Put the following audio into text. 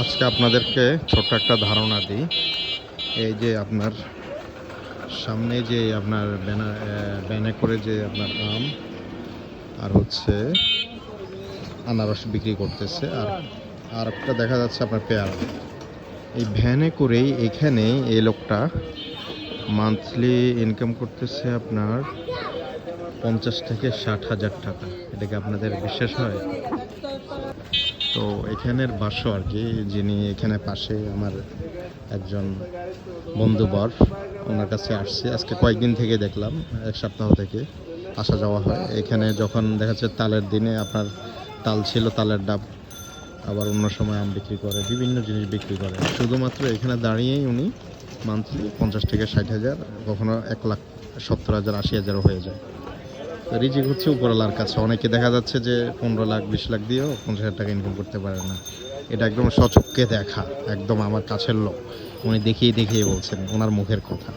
আজকে আপনাদেরকে ছোট্ট একটা ধারণা দিই। এই যে আপনার সামনে যে আপনার ব্যানা ব্যানে করে যে আপনার আম আর হচ্ছে আনারস বিক্রি করতেছে, আর আর একটা দেখা যাচ্ছে আপনার পেয়ারা। এই ভ্যানে করেই এখানে এই লোকটা মান্থলি ইনকাম করতেছে আপনার পঞ্চাশ থেকে ষাট হাজার টাকা। এটা কি আপনাদের বিশ্বাস হয়? তো এখানের বাসও আর কি, যিনি এখানে পাশে আমার একজন বন্ধুবর ওনার কাছে আসছে। আজকে কয়েকদিন থেকে দেখলাম, এক সপ্তাহ থেকে আসা যাওয়া হয়। এখানে যখন দেখা যাচ্ছে তালের দিনে আপনার তাল ছিল, তালের ডাব আবার অন্য সময় আম বিক্রি করে, বিভিন্ন জিনিস বিক্রি করে। শুধুমাত্র এখানে দাঁড়িয়েই উনি মান্থলি পঞ্চাশ থেকে ষাট হাজার, কখনো এক লাখ সত্তর হাজার, আশি হাজারও হয়ে যায়। রিজিক হচ্ছে উপরওয়ালার কাছে। অনেকে দেখা যাচ্ছে যে পনেরো লাখ, বিশ লাখ দিয়েও পঞ্চাশ হাজার টাকা ইনকাম করতে পারে না। এটা একদম সচক্ষে দেখা, একদম আমার কাছের লোক। উনি দেখিয়ে দেখিয়ে বলছেন, ওনার মুখের কথা।